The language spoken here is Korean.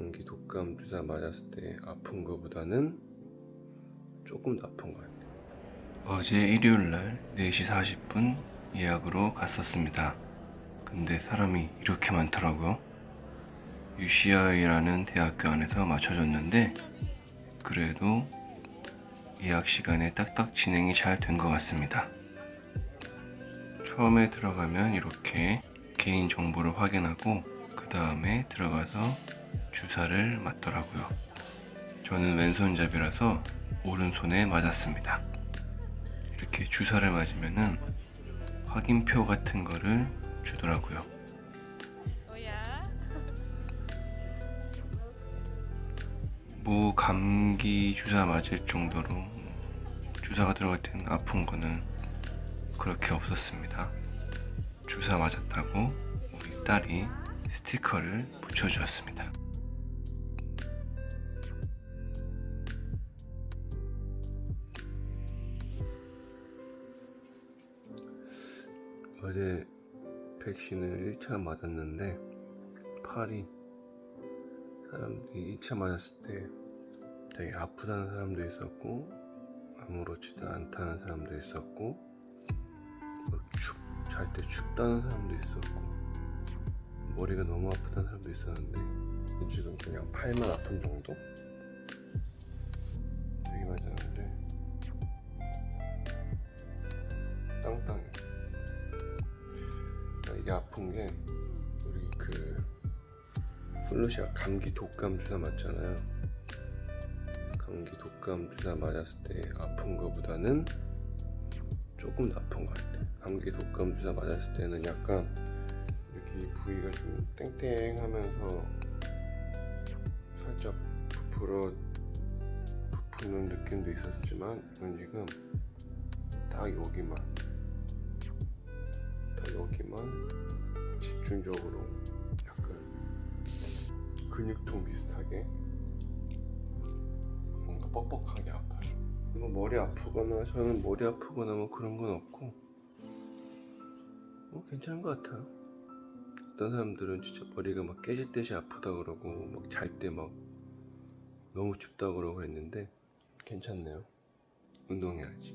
감기 독감 주사 맞았을 때 아픈 거보다는 조금 더 아픈 것 같아요. 어제 일요일날 4시 40분 예약으로 갔었습니다. 근데 사람이 이렇게 많더라고요. UCI라는 대학교 안에서 맞춰줬는데 그래도 예약 시간에 딱딱 진행이 잘 된 것 같습니다. 처음에 들어가면 이렇게 개인 정보를 확인하고 그 다음에 들어가서 주사를 맞더라고요. 저는 왼손잡이라서 오른손에 맞았습니다. 이렇게 주사를 맞으면은 확인표 같은 거를 주더라고요. 뭐 감기 주사 맞을 정도로 주사가 들어갈 때는 아픈 거는 그렇게 없었습니다. 주사 맞았다고 우리 딸이 스티커를 붙여주었습니다. 어제 백신을 1차 맞았는데 팔이 사람들이 2차 맞았을 때 되게 아프다는 사람도 있었고 아무렇지도 않다는 사람도 있었고 잘 때 춥다는 사람도 있었고 머리가 너무 아프다는 사람도 있었는데 지금 그냥 팔만 아픈 정도? 되게 맞았는데 땅땅해 아, 이게 아픈 게 우리 그 플루시아 감기 독감 주사 맞잖아요. 감기 독감 주사 맞았을 때 아픈 거보다는 조금 더 아픈 것 같아. 감기 독감 주사 맞았을 때는 약간 이렇게 이 부위가 좀 땡땡하면서 살짝 부풀어 부푸는 느낌도 있었지만 이건 지금 딱 여기만 딱 여기만 집중적으로 약간 근육통 비슷하게 뭔가 뻑뻑하게 아파요. 뭐 머리 아프거나 저는 머리 아프거나 뭐 그런 건 없고 뭐 괜찮은 것 같아요. 어떤 사람들은 진짜 머리가 막 깨질 듯이 아프다 그러고 막 잘 때 막 너무 춥다 그러고 그랬는데 괜찮네요. 운동해야지.